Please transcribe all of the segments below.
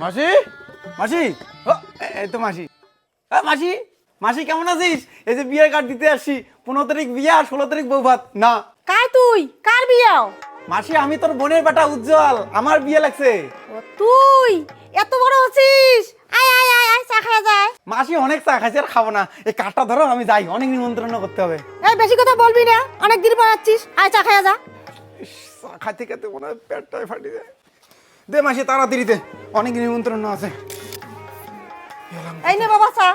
মাসি? মাসি? এই তো মাসি। মাসি? মাসি কেমন আছিস? এই যে বিয়ের কার্ড দিতে আসছি। পনেরো তারিখ বিয়ে আর ষোলো তারিখ বউ ভাত। না। কার তুই? কার বিয়াও মাসি আমি তোর বোনের বেটা উজ্জ্বল। আমার বিয়ে লাগছে। তুই? এত বড় হচ্ছিস? আয় আয় আয় আয় চা খাওয়া যায়। মাসি অনেক চা খাইছে আর খাব না। এই কার্ডটা ধরো আমি যাই। অনেক নিমন্ত্রণ করতে হবে। এই বেশি কথা বলবি না। অনেক দিন পর যাচ্ছিস আয় চা খাওয়া যা। চা খাইতে খাইতে মনে হয় পেটটাই ফাটি যায়। দে মাসি তাড়াতাড়ি দে। অনেক নিমন্ত্রণ আছে। এই নে বাবা চা।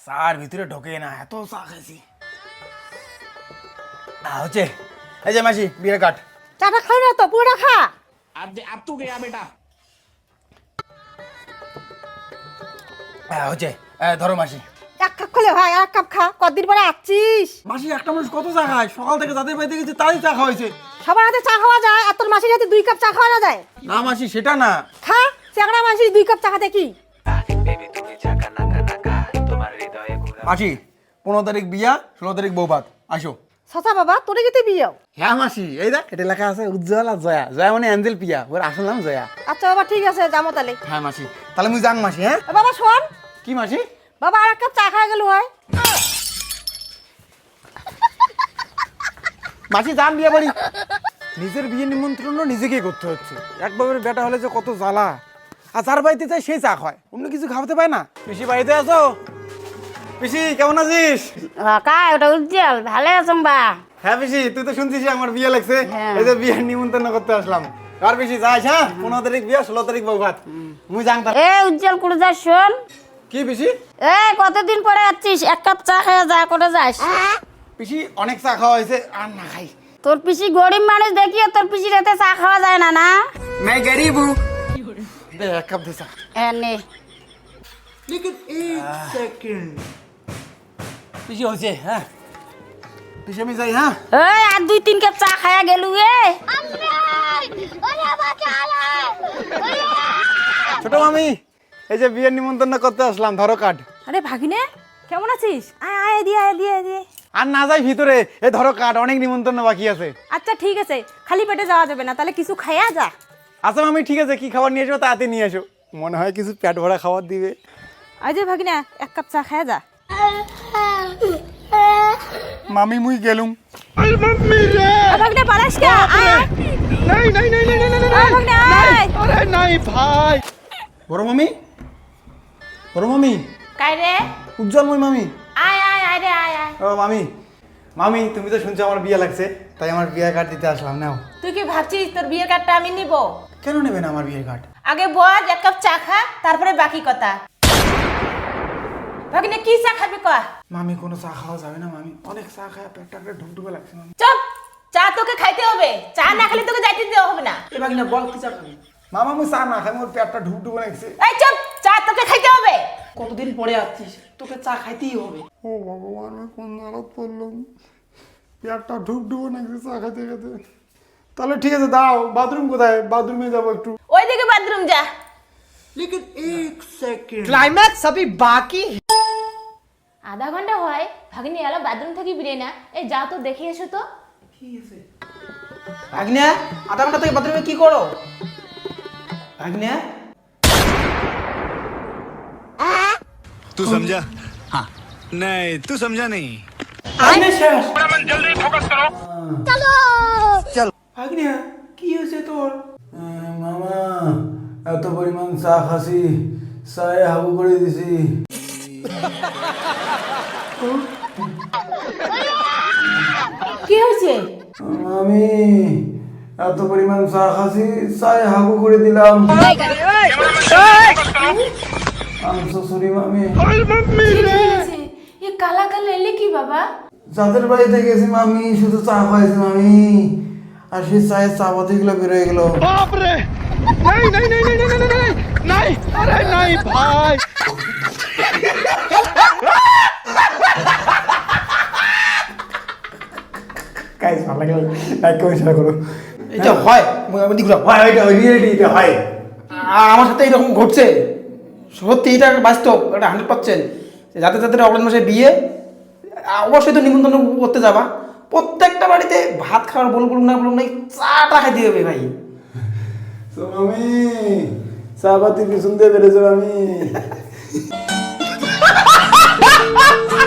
চার ভিতরে ঢোকে না এত চা খাইছি। না হচ্ছে এই যে মাসি চাটা খাও না তো খা। আর আর গেয়া বেটা? হ্যাঁ হচ্ছে ধরো মাসি। এক কাপ খোলে ভাই এক কাপ খা কদিন পরে আসছিস? মাসি একটা মানুষ কত চা খায়? সকাল থেকে যাদের বাড়িতে গেছে তাই চা খাওয়াইছে। সবার হাতে চা খাওয়া যায় আর তোর মাসির হাতে দুই কাপ চা খাওয়া যায়? না মাসি সেটা না। খা চেংড়া মাসি দুই কাপ চা খাতে কি? মাসি পনেরো তারিখ বিয়া ষোলো তারিখ বৌভাত। আসো। সচা বাবা তোরে যেতে বিয়েও? হ্যাঁ মাসি এই দেখ এটা লেখা আছে উজ্জ্বল আর জয়া। জয়া মানে অ্যাঞ্জেল পিয়া ওর আসল নাম জয়া। আচ্ছা বাবা ঠিক আছে যাব তাহলে। হ্যাঁ মাসি তাহলে মুই যাং মাসি হ্যাঁ? বাবা শোন। কি মাসি? বাবা আর এক কাপ চা খাওয়া গেল হয়। মাসি যান বিয়ে বাড়ি। নিজের বিয়ে নিমন্ত্রণ নিজেকেই করতে হচ্ছে। একবারের বেটা হলে যে কত জ্বালা। আর যার বাড়িতে চাই সেই চা খায় অন্য কিছু খাওয়াতে পায় না। পিসি বাড়িতে আছো? পিসি কেমন আছিস? কাই ওটা উজ্জ্বল। ভালো আছো বা? হ্যাঁ পিসি তুই তো শুনছিস আমার বিয়ে লাগছে। হ্যাঁ। এই যে বিয়ের নিমন্ত্রণ করতে আসলাম। আর পিসি যাইস হ্যাঁ? পনেরো তারিখ বিয়ে ষোলো তারিখ বউ ভাত মুই তার এ উজ্জ্বল করে যাস শোন? কি পিসি? এ কতদিন পরে যাচ্ছিস? এক কাপ চা খেয়ে যা করে যাস? পিসি অনেক চা খাওয়া হয়েছে। আর না খাই। তোর পিসি গরিব মানুষ দেখিয়ে তোর পিসির হাতে চা খাওয়া যায় না না मैं गरीब हूँ दे एक कप दे सा হ্যাঁ নে लेकिन एक सेकंड पीछे हो जाए हाँ पीछे में जाए हाँ ওই আর দুই তিন কাপ চা খায়া গেলু এ ছোট মামি এই যে বিয়ের নিমন্ত্রণ করতে আসলাম ধরো কার্ড আরে ভাগিনে কেমন আছিস আয় আয় দিয়ে আয় দিয়ে আয় দিয়ে আর না যাই ভিতরে এ ধরো কার্ড অনেক নিমন্ত্রণ বাকি আছে। আচ্ছা ঠিক আছে খালি পেটে যাওয়া যাবে না তাহলে কিছু খাইয়া যা। আচ্ছা মামি ঠিক আছে কি খাবার নিয়ে এসো তাড়াতাড়ি নিয়ে এসো। মনে হয় কিছু পেট ভরা খাবার দিবে। আজ যে ভাগিনা এক কাপ চা খাইয়া যা। মামি মুই গেলুম। আয় ভাগিনা পালাস কে? আয়। নাই নাই নাই নাই নাই আয় ভাগিনা আরে নাই ভাই। বড় মামি? বড় মামি? কাই রে? উজ্জ্বল মই মামি। ও মামি। মামি তুমি তো শুনছো আমার বিয়ে লাগছে তাই আমার বিয়ে কার্ড দিতে আসলাম নাও। তুই কি ভাবছিস তোর বিয়ের কার্ডটা আমি নিব? কেন নেবে না আমার বিয়ের কার্ড আগে বজ এক কাপ চা খা তারপরে বাকি কথা। ভাগিনে কি চা খাবি কয়া? মামি কোনো চা খাওয়া যাবে না মামি। অনেক চা খায় পেটটা একটা ঢুকঢুকে লাগছে মামি। চপ! চা তোকে খাইতে হবে। চা না খেলে তোকে যাইতে দেওয়া হবে না। এ বাগিনা বল কি চা খাবি? মামা মুই চা না খাই মোর পেটটা ঢুকঢুকে লাগছে। এই চপ! চা তোকে খাইতে হবে কতদিন পরে আসছিস তোকে চা খাইতেই হবে ও ভগবান আমি কোন আলাপ পড়লাম পেটটা ঢুকঢুকে লাগছে চা খাইতে খাইতে তাহলে ঠিক আছে দাও বাথরুম কোথায় বাথরুমে যাবো একটু ওই দিকে বাথরুম যা लेकिन एक सेकंड क्लाइमैक्स अभी बाकी है আধা ঘন্টা হয় ভাগিনী এলো বাথরুম থেকে বেরিয়ে না এই যা তো দেখে এসো তো ভাগ্নে আধা ঘন্টা থেকে বাথরুমে কি করো ভাগ্নে तू समझा हाँ नहीं तू समझा नहीं ভাগ্নে শেষ ভাগ্নে কি হয়েছে তোর মামা এত পরিমাণ চা খাসি চায়ে হাবু করে দিছি কি হয়েছে আমি এত পরিমাণ চা খাসি চায়ে হাবু করে দিলাম আমি শ্বশুরি মামি এ কালা কালা এলে কি বাবা? যাদের বাড়িতে গেছি মামি শুধু চা খাইছি মামি আর সেই চায়ের চা পাতি গুলো। বেরোয় গেল গাইস ভালো লাগল। লাইক কমেন্ট শেয়ার করো। এটা হয়। মুই আমি দিগুলাম হয় এটা রিয়েলিটি এটা হয়। আমার সাথে এরকম ঘটছে। সত্যি এটা বাস্তব একটা হান্ড্রেড পার্সেন্ট যাদের যাদের অগ্রাণ মাসে বিয়ে অবশ্যই তো নিমন্ত্রণ করতে যাবা। প্রত্যেকটা বাড়িতে ভাত খাওয়ার বল বলুন না বলুন না চাটা খাই দিয়ে ভাই। আমি চা পাতি পিছন দিয়ে বেড়ে যাব আমি